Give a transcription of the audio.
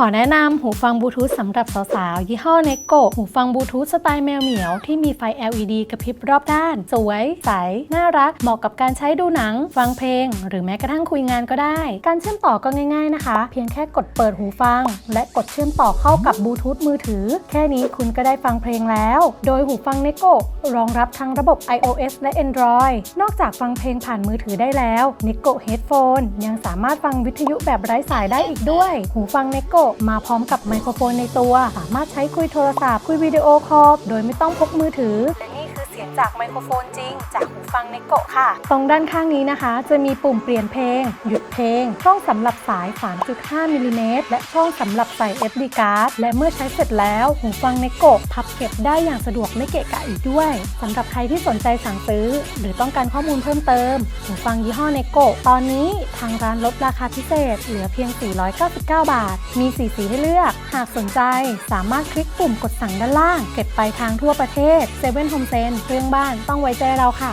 ขอแนะนำหูฟังบลูทูธสำหรับสาวๆ ยี่ห้อเนโกหูฟังบลูทูธสไตล์แมวเหมียวที่มีไฟ LED กระพริบรอบด้าน สวย ใส น่ารัก เหมาะกับการใช้ดูหนัง ฟังเพลง หรือแม้กระทั่งคุยงานก็ได้ การเชื่อมต่อก็ง่ายๆนะคะ เพียงแค่กดเปิดหูฟัง และกดเชื่อมต่อเข้ากับบลูทูธมือถือ แค่นี้คุณก็ได้ฟังเพลงแล้ว โดยหูฟังเนโกรองรับทั้งระบบ iOS และ Android นอกจากฟังเพลงผ่านมือถือได้แล้ว n i c o Headphone ยังสามารถฟังวิทยุแบบไร้สายได้อีกด้วย หูฟัง n i c o มาพร้อมกับไมโครโฟนในตัว สามารถใช้คุยโทรศัพท์ คุยวิดีโอคอลโดยไม่ต้องพกมือถือ จากไมโครโฟนจริง จากหูฟัง n i c o ค่ะ ตรงด้านข้างนี้นะคะ จะมีปุ่มเปลี่ยนเพลง หยุดเพลง ช่องสำหรับสาย 3.5มิลลิเมตรและช่องสำหรับใส่ SD card และเมื่อใช้เสร็จแล้วหูฟัง n i c o พับเก็บได้อย่างสะดวกไม่เกะกะอีกด้วยสำหรับใครที่สนใจสั่งซื้อ หรือต้องการข้อมูลเพิ่มเติมหูฟังยี่ห้อ n i c o ตอนนี้ทางร้านลดราคาพิเศษ เหลือเพียง 499 บาท มี 4 สีให้เลือก หากสนใจสามารถคลิกปุ่มกดสั่งด้านล่าง เก็บไปลายทางทั่วประเทศ7 Home Sense เรื่องบ้านต้องไว้ใจเราค่ะ